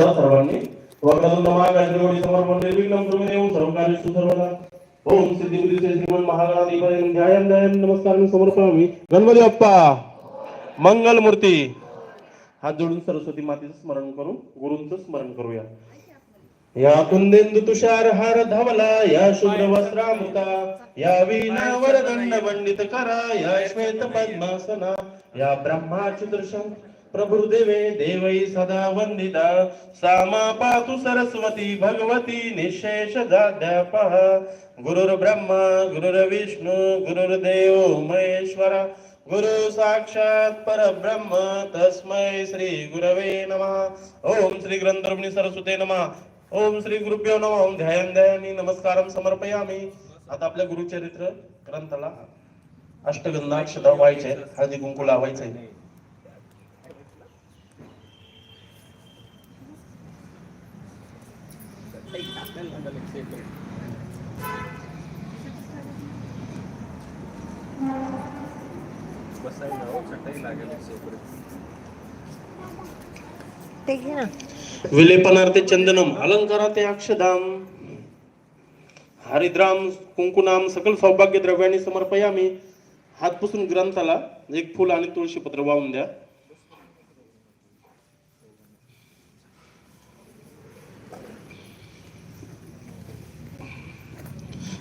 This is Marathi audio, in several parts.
सर्वांनी. वक्रतुंड महाकाली समर्पण सर्व ओम सिद्धिबुद्धीचे श्रीमन नमस्कार गणपती बाप्पा मंगल मूर्ती. हात जोडून सरस्वती मातेचं स्मरण करून गुरूंचं स्मरण करूया. या कुंदेंदु तुषार हार धवला या शुभ्र वस्त्रामृता या वीणा वरदंड मंडित करा या श्वेत पद्मासना या ब्रह्मा दर्शन प्रभुदेवे देवै सदा वंदिता। सामा पातु सरस्वती भगवती निशेष जाद्यापः गुरुर्ब्रह्मा गुरुर्विष्णू गुरुर्देव महेश्वरा। गुरु साक्षात परब्रह्म तस्मै श्री गुरवे नमः। ओम श्री ग्रंथरुपणी सरस्वते नमः। ओम श्री गुरुभ्यो नमः। ओम ध्यान ध्यानी नमस्कारम समर्पयामी। आता आपल्या गुरुचरित्र ग्रंथाला अष्टगंधा अक्षदा व्हायचे हळदी कुंकू लावायचे आहे. ते घे ना विलेपनार्थे चंदनम अलंकाराते अक्षदाम. हरिद्राम कुंकुनाम सकल सौभाग्य द्रव्याने समर्पयामी. हात पुसून ग्रंथाला एक फुल आणि तुळशी पत्र वाहून द्या.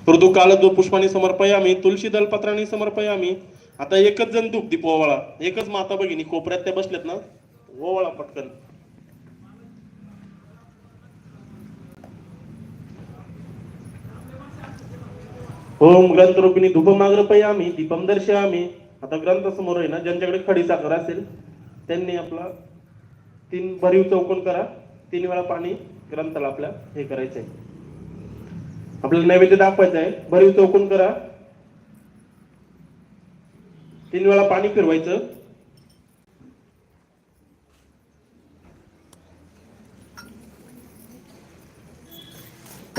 ऋतुकाल जो पुष्पाने समर्पयामी तुलसी दलपत्राने समर्पयामी आता एकच जण धूप दीप ओवाळा एकच माता भगिनी कोपऱ्यात त्या बसल्यात ना ओवाळा पटकन. ओम ग्रंथ रूपिणी धुपम आम्ही दीपम दर्शयामी. आता ग्रंथ समोर आहे ना ज्यांच्याकडे खडी साखर असेल त्यांनी आपला तीन भरीव चौकोन करा. तीन वेळा पाणी ग्रंथाला आपल्या हे करायचं आहे आपल्याला नैवेद्य दाखवायचं आहे. भरीव चौकून करा. तीन वेळा पाणी फिरवायचं.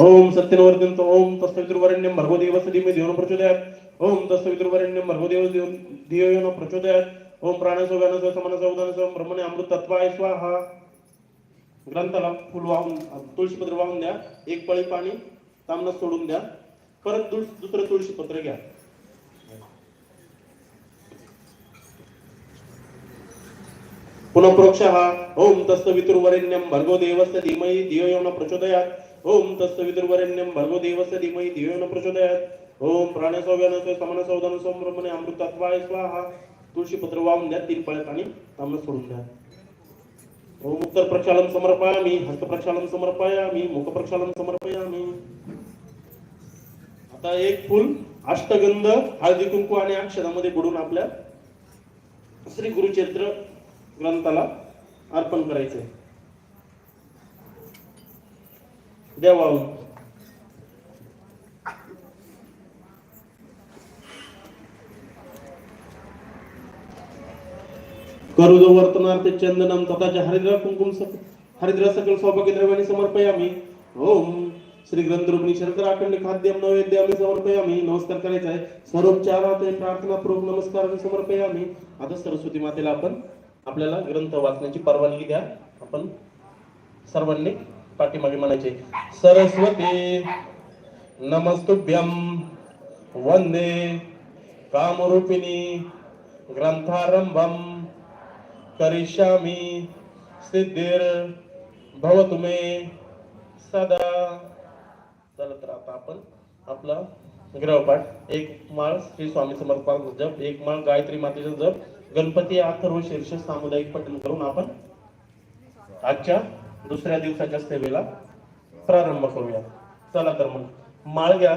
ओम सत्यनवर्धन ओम तस्वितुर्वरेण्यम भर्गो सदिमे देवन प्रचोदयात. ओम तस्वितुर्वरेण्यम भर्गो देव प्रचोदयात. ओम प्राणसो व्यानसो समनसो उदानसो ब्रह्मणे अमृत तत्वाय स्वाहा। ग्रंथाला फुल वाहून तुळशीपत्र वाहून द्या. एक पळी पाणी. तांबणं सोडून द्या. परत दुसरं दुसरं तुळशीपत्र घ्या. पुनः हा ओम तस्वितुर्वरेण्यम भर्गो देवस्य धीमहि धियो यो न प्रचोदयात्. ओम तस्वितुर्वरेण्यम भर्गो देवस्य धीमहि धियो यो न प्रचोदयात्. ओम प्राणसो व्यानसो समनसो उदानसो ब्रह्मणे अमृतत्वाय स्वाहा. तुळशीपत्र वाहून द्या तीन पळ्या आणि तांबणं सोडून द्या. उत्तर प्रक्षालन समर्पयामी हस्त प्रक्षालन समर्पयामी मुख प्रक्षालन समर्पयामी. आता एक फुल अष्टगंध हळदी कुंकू आणि अक्षदामध्ये बुडून आपल्या श्री गुरुचरित्र ग्रंथाला अर्पण करायचे द्या वाहून करुदो वर्तनार्थे चंदनम तथाच हरिद्रा कुंकुम सक हरिद्रा सकल सौभाग्य द्रव्याने समर्पयामी. ओम श्री ग्रंथरूपिणी शर्करा अखंड खाद्यम नैवेद्यामी समर्पयामी. नमस्कार करायचा आहे. सर्वोपचारात प्रार्थना पूर्वक नमस्कार समर्पयामी. आता सरस्वती मातेला आपण आपल्याला ग्रंथ वाचण्याची परवानगी द्या. आपण सर्वांनी पाठीमागे म्हणायचे सरस्वती नमस्तुभ्यम वंदे कामरूपिणी ग्रंथारंभम करिष्यामी सिद्धिर भवतु मे सदा. चला तर आता आपण आपला ग्रहपाठ एक माळ श्री स्वामी समर्पण जप एक माळ गायत्री मातेचा जप. गणपती अथर्व शीर्ष सामुदायिक पठण करून आपण आजच्या दुसऱ्या दिवसाच्या सेवेला प्रारंभ करूया. चला तर मग माळ घ्या.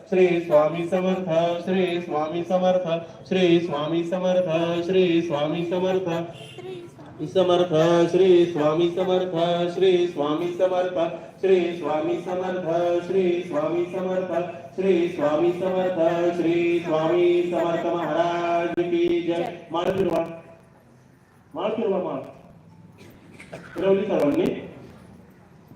श्री स्वामी समर्थ श्री स्वामी समर्थ श्री स्वामी समर्थ श्री स्वामी समर्थ समर्थ श्री स्वामी समर्थ श्री स्वामी समर्थ श्री स्वामी समर्थ श्री स्वामी समर्थ श्री स्वामी समर्थ श्री स्वामी समर्थ महाराज की जय माळ फिरवा माळ फिरवा माळ फिरवली सर्वांनी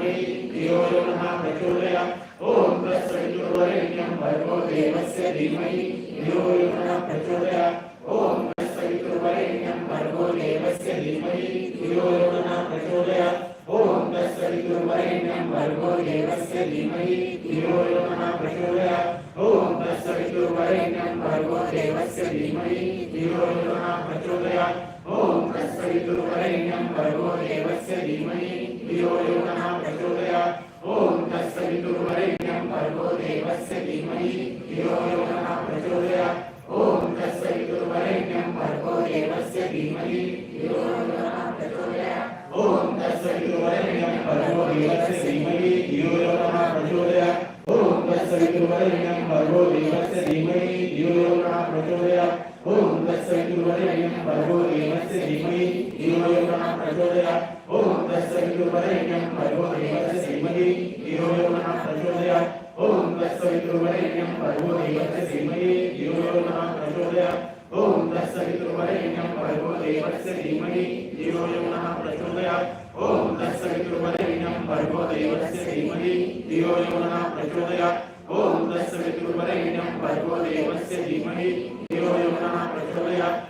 देवस्य धियो यो नः प्रचोदयात् ओम तत्सवितुर्वरेण्यं भर्गो देवस्य धीमहि धियो यो नः प्रचोदयात् ओम तत्सवितुर्वरेण्यं भर्गो देवस्य धीमहि धियो यो नः प्रचोदयात् तत्सवितुर्वरेण्यं भर्गो देवस्य धीमहि धियो यो नः प्रचोदयात् तत्सवितुर्वरेण्यं भर्गो देवस्य धीमहि धियो यो नः प्रचोदयात् तत्सवितुर्वरेण्यं भर्गो देवस्य धीमहि। धियो यो प्रचोदयात् ओम तत्सवितुर्वरेण्यं भर्गो देवस्य धीमहि धियो यो प्रचोदयात् ओम तत्सवितुर्वरेण्यं भर्गो देवस्य धीमहि धियो प्रचोदयात् ओम तत्सवितुर्वरेण्यं भर्गो देवस्य धीमहि धियो यो प्रचोदयात् ओम तत्सवितुर्वरेण्यं भर्गो देवस्य धीमहि धियो यो प्रचोदयात् ओम तत्सवितुर्वरेण्यं भर्गो देवस्य धीमहि धियो यो नः प्रचोदयात् ओम तत्सवितुर्वरेण्यं भर्गो देवस्य धीमहि धियो यो नः प्रचोदयात् ओम तत्सवितुर्वरेण्यं भर्गो देवस्य धीमहि धियो यो नः प्रचोदयात् ओम भर्गो देवस्य धीमहि धियो यो नः प्रचोदयात् भर्गो देवस्य धीमहि धियो यो नः प्रचोदयात् भर्गो देवस्य धीमहि धियो यो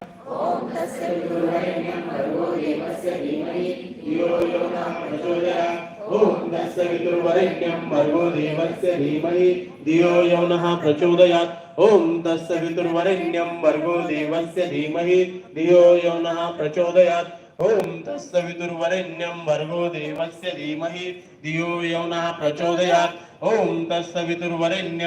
ॐ तत्सवितुर्वरेण्यं भर्गो देवस्य धीमहि। यो यो न प्रचोदयात्। ॐ तस्य तत्सवितुर्वरेण्यं भर्गो देवस्य धीमहि। धियो यो नः प्रचोदयात्। ॐ तस्य तत्सवितुर्वरेण्यं भर्गो देवस्य धीमहि। धियो यो नः प्रचोदयात्। ॐ तत्सवितुर्वरेण्यं भर्गो देवस्य धीमहि धियो यो नः प्रचोदयात् ॐ तत्सवितुर्वरेण्यं